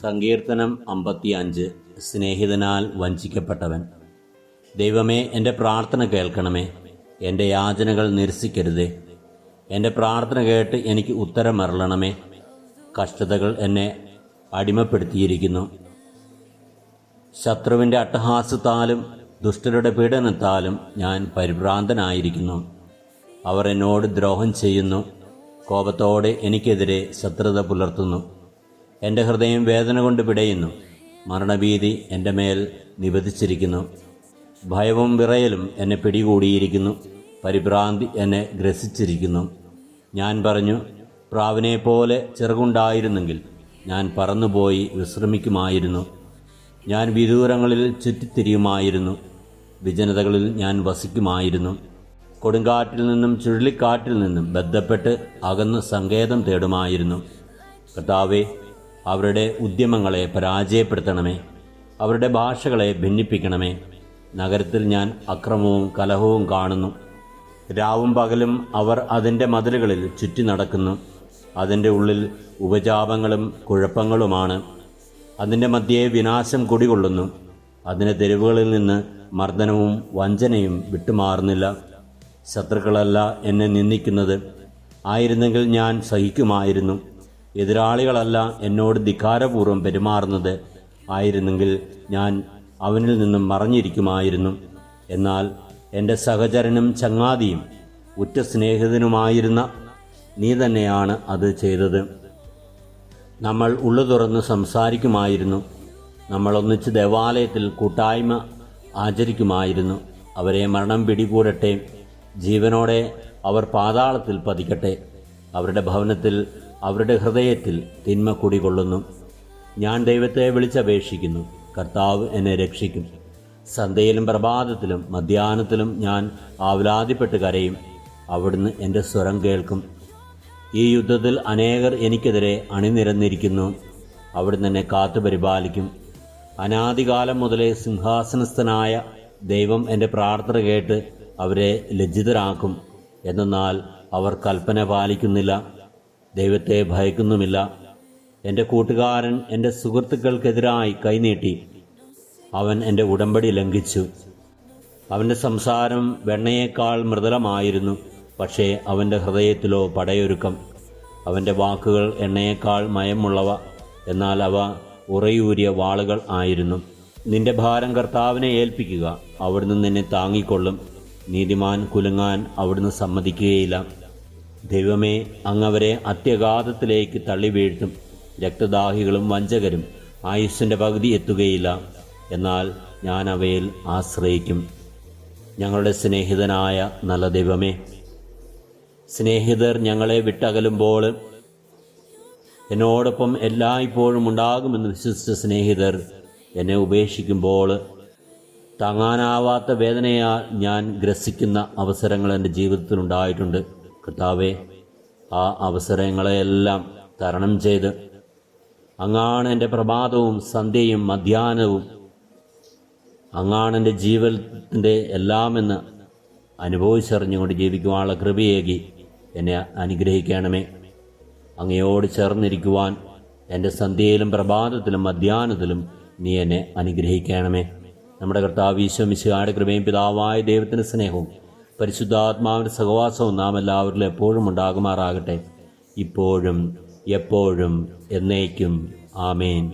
സങ്കീർത്തനം അമ്പത്തിയഞ്ച് സ്നേഹിതനാൽ വഞ്ചിക്കപ്പെട്ടവൻ. ദൈവമേ എന്റെ പ്രാർത്ഥന കേൾക്കണമേ. എന്റെ യാചനകൾ നിരസിക്കരുതേ. എന്റെ പ്രാർത്ഥന കേട്ട് എനിക്ക് ഉത്തരമരളണമേ കഷ്ടതകൾ എന്നെ അടിമപ്പെടുത്തിയിരിക്കുന്നു. ശത്രുവിന്റെ അട്ടഹാസത്താലും ദുഷ്ടരുടെ പീഡനത്താലും ഞാൻ പരിഭ്രാന്തനായിരിക്കുന്നു. അവർ എന്നോട് ദ്രോഹം ചെയ്യുന്നു. കോപത്തോടെ എനിക്കെതിരെ ശത്രുത പുലർത്തുന്നു. എന്റെ ഹൃദയം വേദന കൊണ്ട് പിടയുന്നു. മരണഭീതി എന്റെ മേൽ നിബന്ധിച്ചിരിക്കുന്നു ഭയവും വിറയലും എന്നെ പിടികൂടിയിരിക്കുന്നു. പരിഭ്രാന്തി എന്നെ ഗ്രസിച്ചിരിക്കുന്നു. ഞാൻ പറഞ്ഞു പ്രാവിനെ പോലെ ചിറകുണ്ടായിരുന്നെങ്കിൽ ഞാൻ പറന്നുപോയി വിശ്രമിക്കുമായിരുന്നു. ഞാൻ വിദൂരങ്ങളിൽ ചുറ്റിത്തിരിയുമായിരുന്നു. വിജനതകളിൽ ഞാൻ വസിക്കുമായിരുന്നു. കൊടുങ്കാറ്റിൽ നിന്നും ചുഴലിക്കാറ്റിൽ നിന്നും ബന്ധപ്പെട്ട് അകന്ന് സങ്കേതം തേടുമായിരുന്നു. കർത്താവെ അവരുടെ ഉദ്യമങ്ങളെ പരാജയപ്പെടുത്തണമേ. അവരുടെ ഭാഷകളെ ഭിന്നിപ്പിക്കണമേ. നഗരത്തിൽ ഞാൻ അക്രമവും കലഹവും കാണുന്നു. രാവും പകലും അവർ അതിന്റെ മതിലുകളിൽ ചുറ്റി നടക്കുന്നു. അതിന്റെ ഉള്ളിൽ ഉപജാപങ്ങളും കുഴപ്പങ്ങളുമാണ്. അതിന്റെ മധ്യേ വിനാശം കുടികൊള്ളുന്നു. അതിന്റെ തെരുവുകളിൽ നിന്ന് മർദ്ദനവും വഞ്ചനയും വിട്ടുമാറുന്നില്ല. ശത്രുക്കളല്ല എന്നെ നിന്ദിക്കുന്നത്. ആയിരുന്നെങ്കിൽ ഞാൻ സഹിക്കുമായിരുന്നു. എതിരാളികളല്ല എന്നോട് ധിക്കാരപൂർവം പെരുമാറുന്നത് ആയിരുന്നെങ്കിൽ ഞാൻ അവനിൽ നിന്നും മറഞ്ഞിരിക്കുമായിരുന്നു. എന്നാൽ എന്റെ സഹചരനും ചങ്ങാതിയും ഉറ്റ സ്നേഹിതനുമായിരുന്ന നീ തന്നെയാണ് അത് ചെയ്തത്. നമ്മൾ ഉള്ളു തുറന്ന് സംസാരിക്കുമായിരുന്നു. നമ്മൾ ഒന്നിച്ച് ദേവാലയത്തിൽ കൂട്ടായ്മ ആചരിക്കുമായിരുന്നു. അവരെ മരണം പിടികൂടട്ടെ. ജീവനോടെ അവർ പാതാളത്തിൽ പതിക്കട്ടെ. അവരുടെ ഭവനത്തിൽ അവരുടെ ഹൃദയത്തിൽ തിന്മ കുടികൊള്ളുന്നു. ഞാൻ ദൈവത്തെ വിളിച്ചപേക്ഷിക്കുന്നു. കർത്താവ് എന്നെ രക്ഷിക്കും. സന്ധ്യയിലും പ്രഭാതത്തിലും മധ്യാഹ്നത്തിലും ഞാൻ ആവലാതിപ്പെട്ട് കരയും. അവിടുന്ന് എന്റെ സ്വരം കേൾക്കും. ഈ യുദ്ധത്തിൽ അനേകർ എനിക്കെതിരെ അണിനിരന്നിരിക്കുന്നു. അവിടുന്ന് എന്നെ കാത്തു പരിപാലിക്കും. അനാദികാലം മുതലേ സിംഹാസനസ്ഥനായ ദൈവം എന്റെ പ്രാർത്ഥന കേട്ട് അവരെ ലജ്ജിതരാക്കും. എന്നാൽ അവർ കൽപ്പന പാലിക്കുന്നില്ല. ദൈവത്തെ ഭയക്കുന്നുമില്ല. എന്റെ കൂട്ടുകാരൻ എന്റെ സുഹൃത്തുക്കൾക്കെതിരായി കൈനീട്ടി. അവൻ എന്റെ ഉടമ്പടി ലംഘിച്ചു. അവന്റെ സംസാരം വെണ്ണയേക്കാൾ മൃദുലമായിരുന്നു. പക്ഷേ അവന്റെ ഹൃദയത്തിലോ പടയൊരുക്കം. അവന്റെ വാക്കുകൾ എണ്ണയേക്കാൾ മയമുള്ളവ. എന്നാൽ അവ ഉറയൂരിയ വാളുകൾ ആയിരുന്നു. നിന്റെ ഭാരം കർത്താവിനെ ഏൽപ്പിക്കുക. അവിടുന്ന് നിന്നെ താങ്ങിക്കൊള്ളും. നീതിമാൻ കുലുങ്ങാൻ അവിടുന്ന് സമ്മതിക്കുകയില്ല. ദൈവമേ അങ്ങവരെ അത്യഗാധത്തിലേക്ക് തള്ളി വീഴ്ത്തും രക്തദാഹികളും വഞ്ചകരും ആയുസ്സിന്റെ പകുതി എത്തുകയില്ല. എന്നാൽ ഞാൻ അവയിൽ ആശ്രയിക്കും. ഞങ്ങളുടെ സ്നേഹിതനായ നല്ല ദൈവമേ സ്നേഹിതർ ഞങ്ങളെ വിട്ടകലുമ്പോൾ എന്നോടൊപ്പം എല്ലായ്പ്പോഴും ഉണ്ടാകുമെന്ന് വിശ്വസിച്ച സ്നേഹിതർ എന്നെ ഉപേക്ഷിക്കുമ്പോൾ താങ്ങാനാവാത്ത വേദനയാൽ ഞാൻ ഗ്രസിക്കുന്ന അവസരങ്ങൾ എന്റെ ജീവിതത്തിൽ ഉണ്ടായിട്ടുണ്ട് കർത്താവെ ആ അവസരങ്ങളെയെല്ലാം തരണം ചെയ്ത് അങ്ങാണ് എന്റെ പ്രഭാതവും സന്ധ്യയും മധ്യാഹ്നവും അങ്ങാണ് എന്റെ ജീവിതത്തിന്റെ എല്ലാമെന്ന് അനുഭവിച്ചറിഞ്ഞുകൊണ്ട് ജീവിക്കുവാനുള്ള കൃപയേകി എന്നെ അനുഗ്രഹിക്കണമേ. അങ്ങയോട് ചേർന്നിരിക്കുവാൻ എന്റെ സന്ധ്യയിലും പ്രഭാതത്തിലും മധ്യാഹ്നത്തിലും നീ എന്നെ അനുഗ്രഹിക്കണമേ. നമ്മുടെ കർത്താവ് ഈശോമിശിഹായുടെ കൃപയും പിതാവായ ദൈവത്തിന്റെ സ്നേഹവും പരിശുദ്ധാത്മാവിന്റെ സഹവാസവും നാം എല്ലാവരിലും എപ്പോഴും ഉണ്ടാകുമാറാകട്ടെ. ഇപ്പോഴും എപ്പോഴും എന്നേക്കും. ആമേൻ.